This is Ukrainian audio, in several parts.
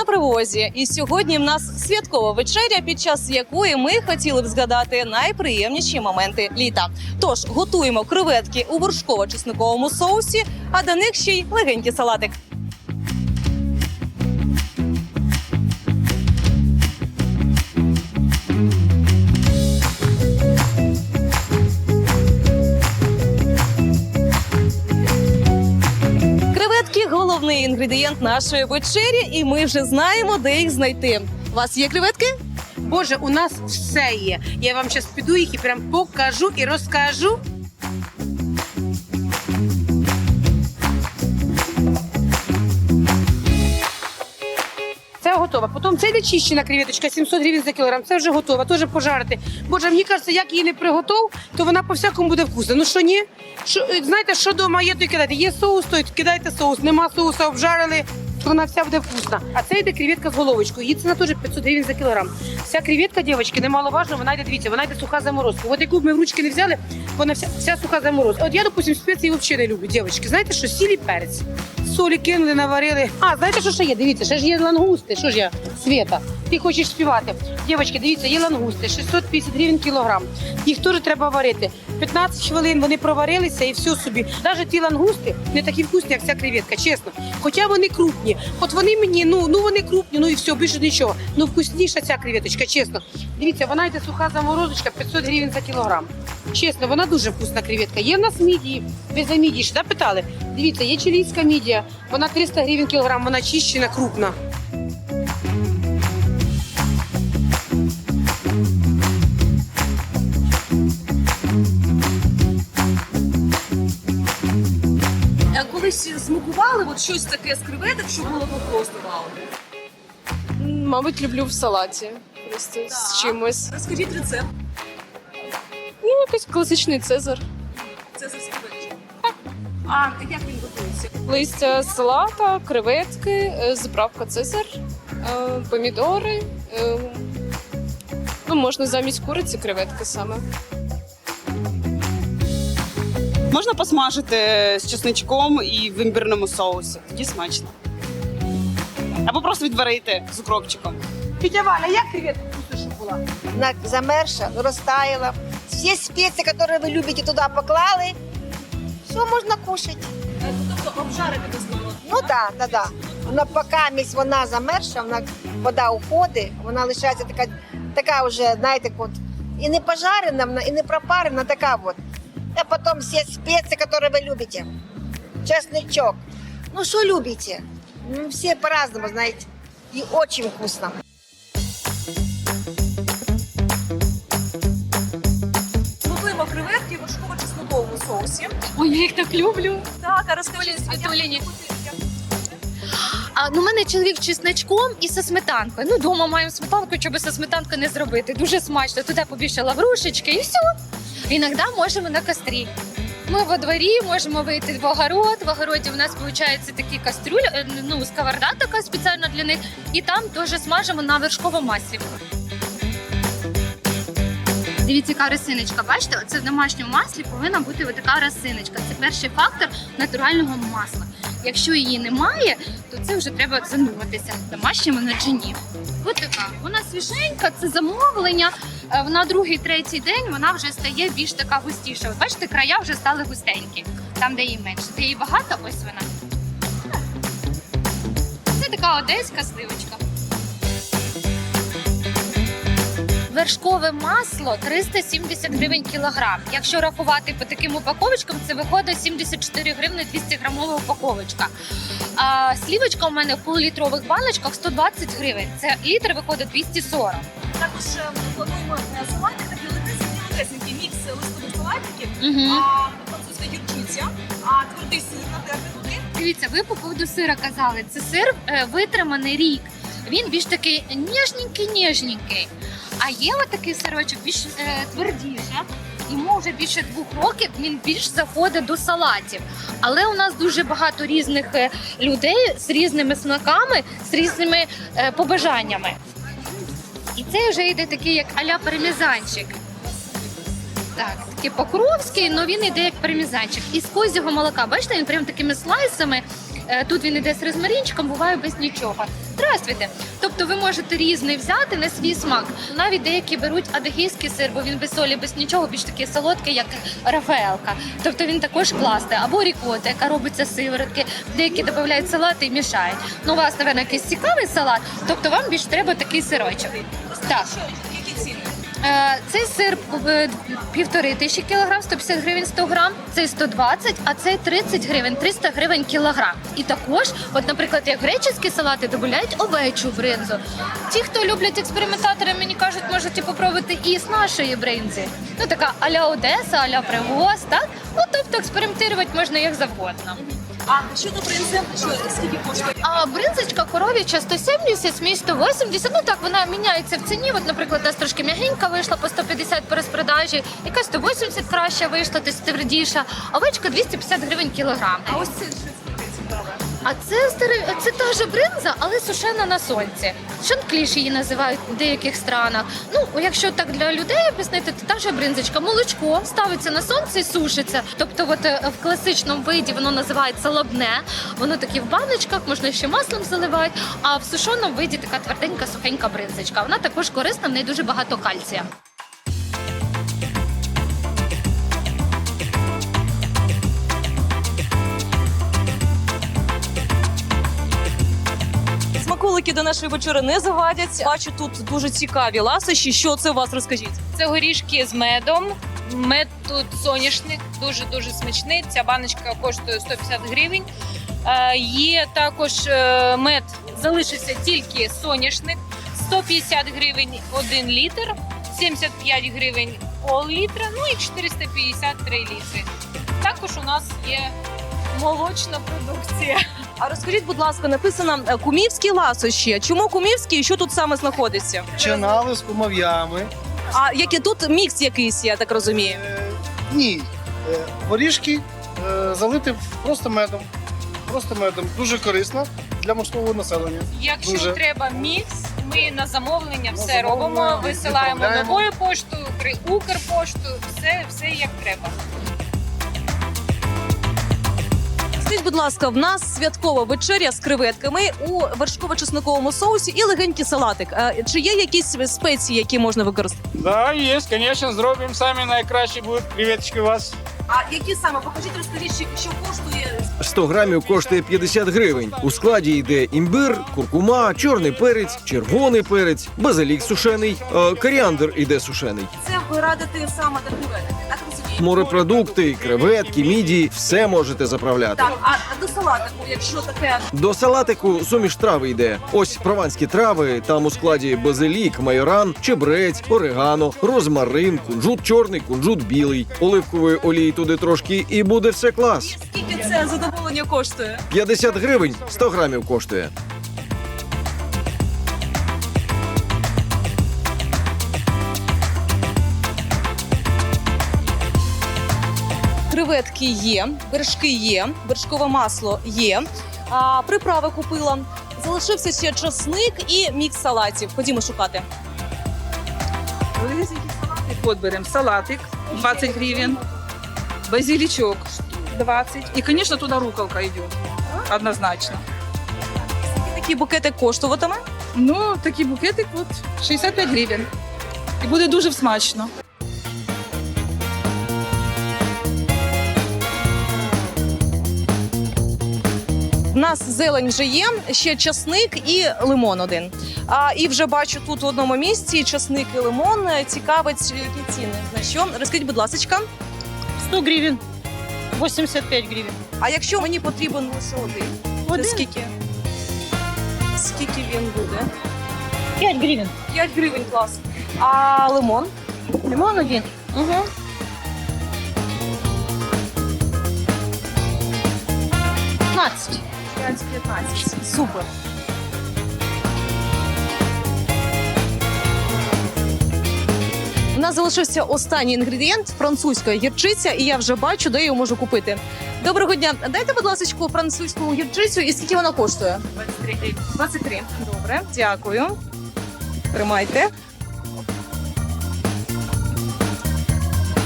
На привозі. І сьогодні в нас святкова вечеря, під час якої ми хотіли б згадати найприємніші моменти літа. Тож готуємо креветки у вершково-чесниковому соусі, а до них ще й легенький салатик. Інгредієнт нашої вечері, і ми вже знаємо, де їх знайти. У вас є креветки? Боже, у нас все є. Я вам зараз піду їх і прям покажу і розкажу. Це готово. Потім це йде чищена креветочка, 700 гривень за кілограм. Це вже готово, теж пожарити. Боже, мені кажеться, як її не приготов, то вона по всякому буде вкусна. Ну що ні? Що, е, знаєте, що вдома є, то й кидайте. Є соус, то й кидайте соус. Нема соуса, обжарили, вона вся буде вкусна. А це йде креветка з головочкою. Її ціна теж 500 гривень за кілограм. Вся креветка, дівчатки, немаловажно, вона йде, дивіться, вона йде суха заморозка. От яку б ми в ручки не взяли, вона вся, вся суха заморозка. От я, допустим, спеції взагалі не люблю, дівчатки. Знаєте що, сілі перець. Солі кинули, наварили. А, знаєте, що ще є? Дивіться, ще ж є лангусти. Що ж я, Света? Ти хочеш співати. Дівчатки, дивіться, є лангусти, 650 гривень кілограм. Їх теж треба варити. 15 хвилин вони проварилися і все собі. Навіть ті лангусти не такі вкусні, як ця креветка, чесно. Хоча вони крупні. От вони мені, ну, ну вони крупні, ну і все, більше нічого. Ну вкусніша ця креветочка, чесно. Дивіться, вона йде суха заморозочка, 500 гривень за кілограм. Чесно, вона дуже вкусна креветка. Є в нас мідії, ви за мідії ще да, питали? Дивіться, є чилійська мідія, вона 300 гривень кілограм, вона чищена, крупна. Колись змукували от щось таке з креветок, що було просто вау. Мабуть, люблю в салаті. Просто з чимось. Розкажіть рецепт. Ну, якийсь класичний цезар. Це з креветки. А як він готується? Листя салата, креветки, е, заправка цезар, е, помідори. е, Ну, можна замість куриці креветки саме. Можна посмажити з чесничком і в імбірному соусі. Тоді смачно. Або просто відварити з укропчиком. Тетя Валя, як креветка вкусна, щоб була? Она замерзша, растаяла. Все специи, которые вы любите, туда поклали. Все можно кушать. Тобто обжарити без молока. Ну да, да, да. Вона поки місь вона замерзша, вона вода уходить, вона лишається така, така вже, знаєте, от, і не пожарена, вона, і не пропарена, така от. А потом все специи, которые вы любите. Чесночок. Ну, что любите? Ну, все по-разному, знаете. И очень вкусно. Соусі. Ой, я їх так люблю. Так, а як Світуліні. А ну, у мене чоловік чесночком і со сметанкою. Ну, вдома маємо сметанку, щоб со сметанкою не зробити. Дуже смачно. Туди побільше лаврушечки і все. Іноді можемо на кострі. Ми во дворі можемо вийти в огород. В огороді у нас виходить такі кастрюлі, е, ну, сковорода така спеціальна для них. І там теж смажимо на вершковому маслі. Дивіться, яка росиночка. Бачите, оце в домашньому маслі повинна бути така росиночка. Це перший фактор натурального масла. Якщо її немає, то це вже треба зануритися домашньому на джині. Ось така. Вона свіженька, це замовлення. Е, На другий, третій день вона вже стає більш така густіша. От бачите, края вже стали густенькі. Там, де її менше. Де її багато, ось вона. Це така одеська сливочка. Вершкове масло 370 гривень кілограм. Якщо рахувати по таким упаковочкам, це виходить 74 гривни 200 грамова упаковочка. А слівочка у мене в полулітрових баночках 120 гривень. Це літр виходить 240. Також е, плануємо салатик, такі легесенькі, мікс листових салатиків, Угу. а французька гірчиця, а твердий сир натерти туди. Дивіться, ви по поводу сира казали. Це сир е, витриманий рік. Він більш такий ніжненький-ніжненький. А є отакий сирочок більш е, твердіше. Йому вже більше двох років він більш заходить до салатів. Але у нас дуже багато різних е, людей з різними смаками, з різними е, побажаннями. І це вже йде такий як аля пармезанчик. Так, такий покровський, але він йде як пармезанчик. Із козього молока. Бачите, він прям такими слайсами Тут він іде з розмарінчиком, буває без нічого. Здравствуйте. Тобто ви можете різний взяти на свій смак. Навіть деякі беруть адегейський сир, бо він без солі, без нічого, більш такий солодкий, як рафаелка. Тобто він також класний. Або рікота, яка робиться сиворотки. Деякі додають салати і мішають. Ну, у вас, напевно, якийсь цікавий салат, тобто вам більш треба такий сирочок. Так. Е, Цей сир е, півтори тисячі кілограм, 150 гривень 100 грам, цей 120, а цей 30 гривень, 300 гривень кілограм. І також, от, наприклад, як греческі салати додають овечу бринзу. Ті, хто люблять експериментатори, мені кажуть, можете попробувати і з нашої бринзи. Ну така аля Одеса, аля Привоз, так? Ну тобто експериментувати можна як завгодно. А щодо бринзи? що скільки коштує? А бринзочка коров'яча 170, смій 180. Ну так вона міняється в ціні. От, наприклад, у нас трошки м'ягенька вийшла по 150 по розпродажі, якась 180 краща вийшла, десь твердіша. Овечка 250 гривень кілограм. А ось це що? А це старе, це та же бринза, але сушена на сонці. Шанкліш її називають в деяких странах. Ну, якщо так для людей об'яснити, то та же бринзочка, молочко ставиться на сонце і сушиться. Тобто, от е, в класичному виді воно називається лобне. Воно таке в баночках, можна ще маслом заливати. А в сушеному виді така тверденька, сухенька бринзочка. Вона також корисна, в неї дуже багато кальція. Смаколики до нашої вечори не завадять. Бачу тут дуже цікаві ласощі. Що це у вас розкажіть? Це горішки з медом. Мед тут соняшник, дуже дуже смачний. Ця баночка коштує 150 гривень. Е, є також е, мед, залишився тільки соняшник, 150 гривень 1 літр, 75 гривень пол літра, ну і 453 літри. Також у нас є молочна продукція. А розкажіть, будь ласка, написано е, кумівські ласощі. Чому кумівські і що тут саме знаходиться? Чинали з кумов'ями. А який тут мікс якийсь, я так розумію. Е, ні, е, горішки е, залити просто медом. Просто медом. Дуже корисно для морського населення. Якщо Дуже. треба мікс, ми на замовлення На все замовлення робимо, висилаємо відправляємо. новою поштою, при Укрпошту, все, все як треба. Скажіть, будь ласка, в нас святкова вечеря з креветками у вершково-чесниковому соусі і легенький салатик. Е, Чи є якісь спеції, які можна використати? Да, є, звісно, зробимо самі найкращі будуть креветочки у вас. А які саме покажіть, розкажіть, що коштує 100 грамів коштує 50 гривень. У складі йде імбир, куркума, чорний перець, червоний перець, базилік сушений, е, коріандр іде сушений. це ви радите саме до креветок? Так розумію? Морепродукти, креветки, міді все можете заправляти. Так, а до салатику, якщо таке До салатику суміш трави йде. Ось прованські трави. Там у складі базилік, майоран, чебрець, орегано, розмарин, кунжут чорний, кунжут білий. Оливкової олії туди трошки і буде все клас. скільки це задоволення коштує? 50 гривень 100 грамів коштує. Креветки є, вершки є, вершкове масло є. А приправи купила. Залишився ще часник і мікс салатів. Ходімо шукати. Вот берем салатик 20 гривен, базиличок 20. И, конечно, туда руколка идет. Однозначно. Такі букети коштуватиме. Ну, такий букетик от 65 гривень. І буде дуже смачно. Нас зелень вже є, ще часник і лимон один. А і вже бачу тут в одному місці часник і лимон. Цікавить, які ціни. На що? Розкажіть, будь ласка. 100 гривен, 85 гривен. А якщо мені потрібен лише один, Один? то скільки? Скільки він буде? 5 гривен. 5 гривень клас. А лимон? Лимон один. Угу. Пятнадцать. 5-15. Супер. У нас залишився останній інгредієнт французька гірчиця, і я вже бачу, де я можу купити. Доброго дня. Дайте, будь ласка, французьку гірчицю і скільки вона коштує? 23 23. Добре, дякую. Тримайте.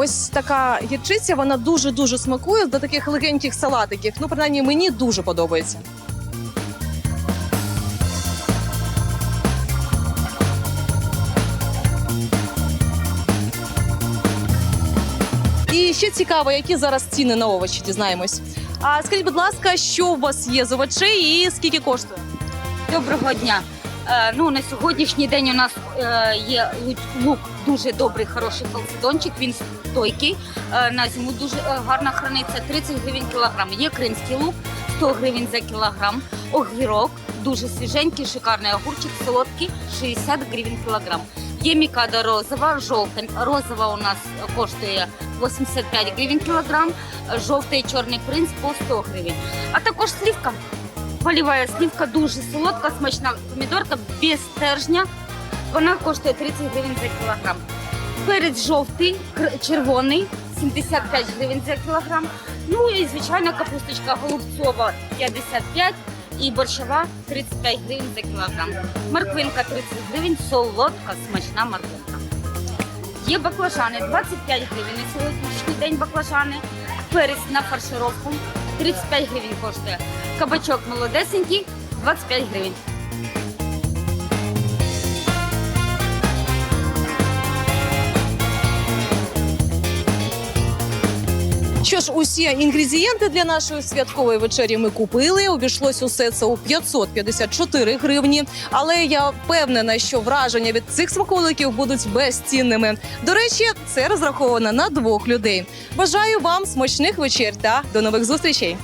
Ось така гірчиця, вона дуже дуже смакує до таких легеньких салатиків. Ну, принаймні, мені дуже подобається. І ще цікаво, які зараз ціни на овочі, дізнаємось. А скажіть, будь ласка, що у вас є з овочей і скільки коштує? Доброго дня. Е, ну на сьогоднішній день у нас е, є лук, дуже добрий, хороший халцедончик. Він стойкий. Е, на зиму дуже гарно храниться. 30 гривень кілограм. Є кримський лук, 100 гривень за кілограм. Огірок дуже свіженький, шикарний огурчик, солодкий, 60 гривень кілограм. Є мікада розова, жовта. Розова у нас коштує 85 гривень кілограм, жовтий чорний принц по 100 гривень. А також слівка. Полівая слівка дуже солодка, смачна помідорка без стержня. Вона коштує 30 гривень за кілограм. Перець жовтий, червоний 75 гривень за кілограм. Ну і звичайна капусточка голубцова 55 і борщова 35 гривень за кілограм. Морквинка 30 гривень, солодка, смачна морквинка. Є баклажани 25 гривень на сьогоднішній день баклажани. Перець на фаршировку 35 гривень коштує. Кабачок молодесенький 25 гривень. Що ж, усі інгредієнти для нашої святкової вечері ми купили. Обійшлось усе це у 554 гривні. Але я впевнена, що враження від цих смаколиків будуть безцінними. До речі, це розраховано на двох людей. Бажаю вам смачних вечер та до нових зустрічей.